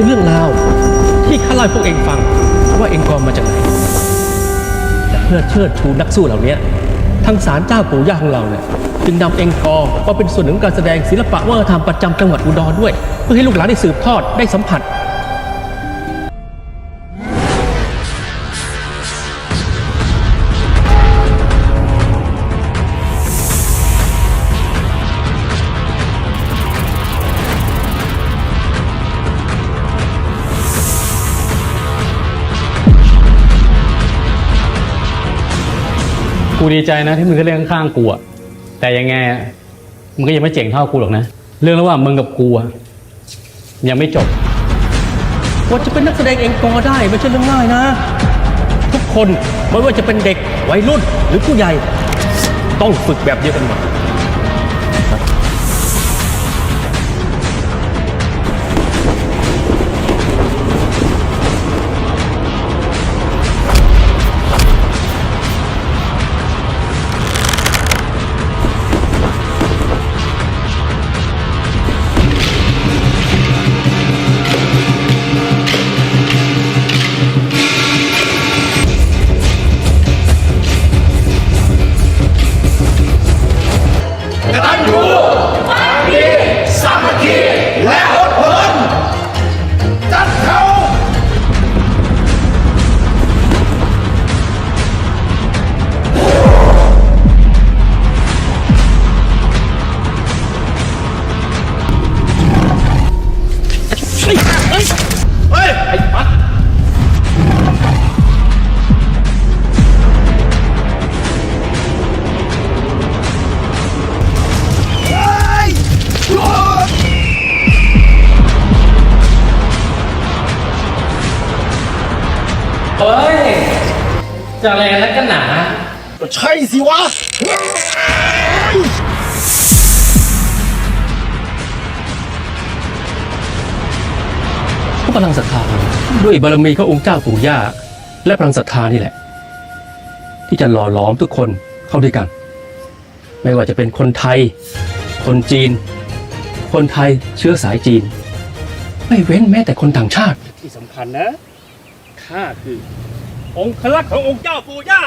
คือเรื่องราวที่ข้าเล่าให้พวกเองฟังว่าเองกอมาจากไหนและเพื่อเชิดชูนักสู้เหล่านี้ทั้งศาลเจ้าปู่ย่าของเราเนี่ยจึงนำเองกอมาเป็นส่วนหนึ่งของการแสดงศิลปะวัฒนธรรมประจำจังหวัดอุดรด้วย เพื่อให้ลูกหลานได้สืบทอดได้สัมผัส กูดีใจนะที่มึงก็เล่นข้างๆกูอะแต่ยังไงอะมึงก็ยังไม่เจ๋งเท่ากูหรอกนะ เรื่องระหว่างมึงกับกูอะยังไม่จบว่าจะเป็นนักแสดงเองกอได้ไม่ใช่เรื่องง่ายนะ ทุกคนไม่ว่าจะเป็นเด็กวัยรุ่นหรือผู้ใหญ่ ต้องฝึกแบบเดียวกันหมด เฮ้ย จะอะไรกันนักกันหนาใช่สิวะ ก็พลังศรัทธาด้วยบารมีขององค์เจ้าปู่ย่า และพลังศรัทธานี่แหละ ที่จะหล่อหลอมทุกคนเข้าด้วยกัน ไม่ว่าจะเป็นคนไทย คนจีน คนไทยเชื้อสายจีน ไม่เว้นแม้แต่คนต่างชาติที่สำคัญนะ ข้าคือ องค์ลักษ์ขององค์เจ้าปู่ย่า